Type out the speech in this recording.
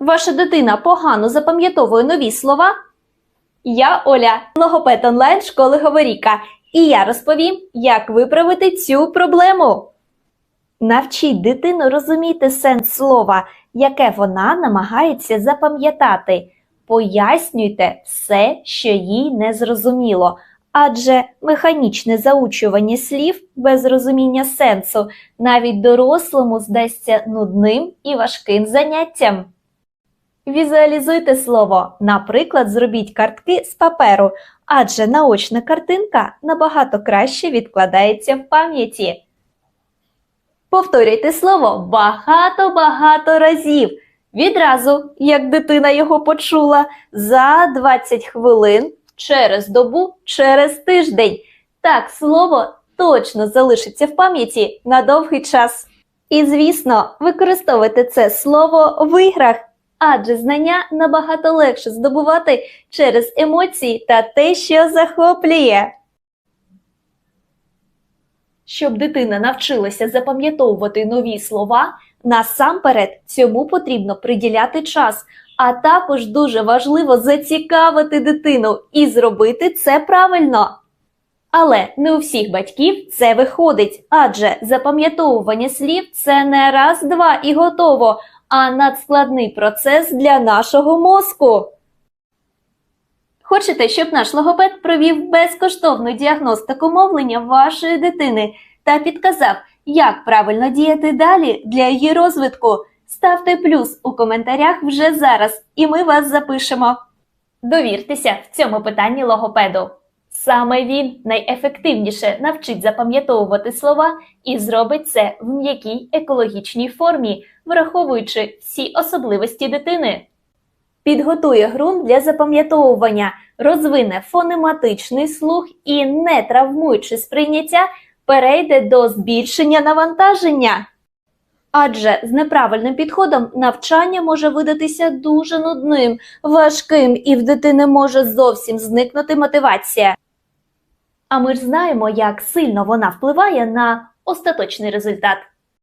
Ваша дитина погано запам'ятовує нові слова? Я Оля, логопед онлайн школи Говоріка, і я розповім, як виправити цю проблему. Навчіть дитину розуміти сенс слова, яке вона намагається запам'ятати. Пояснюйте все, що їй не зрозуміло, адже механічне заучування слів без розуміння сенсу навіть дорослому здасться нудним і важким заняттям. Візуалізуйте слово, наприклад, зробіть картки з паперу, адже наочна картинка набагато краще відкладається в пам'яті. Повторюйте слово багато-багато разів. Відразу, як дитина його почула, за 20 хвилин, через добу, через тиждень. Так слово точно залишиться в пам'яті на довгий час. І, звісно, використовуйте це слово в іграх, адже знання набагато легше здобувати через емоції та те, що захоплює. Щоб дитина навчилася запам'ятовувати нові слова, насамперед цьому потрібно приділяти час, а також дуже важливо зацікавити дитину і зробити це правильно. Але не у всіх батьків це виходить, адже запам'ятовування слів це не раз, два і готово, а надскладний процес для нашого мозку. Хочете, щоб наш логопед провів безкоштовну діагностику мовлення вашої дитини та підказав, як правильно діяти далі для її розвитку? Ставте плюс у коментарях вже зараз, і ми вас запишемо. Довіртеся в цьому питанні логопеду. Саме він найефективніше навчить запам'ятовувати слова і зробить це в м'якій екологічній формі, враховуючи всі особливості дитини. Підготує ґрунт для запам'ятовування, розвине фонематичний слух і, не травмуючи сприйняття, перейде до збільшення навантаження. Адже з неправильним підходом навчання може видатися дуже нудним, важким і в дитини може зовсім зникнути мотивація. А ми ж знаємо, як сильно вона впливає на остаточний результат.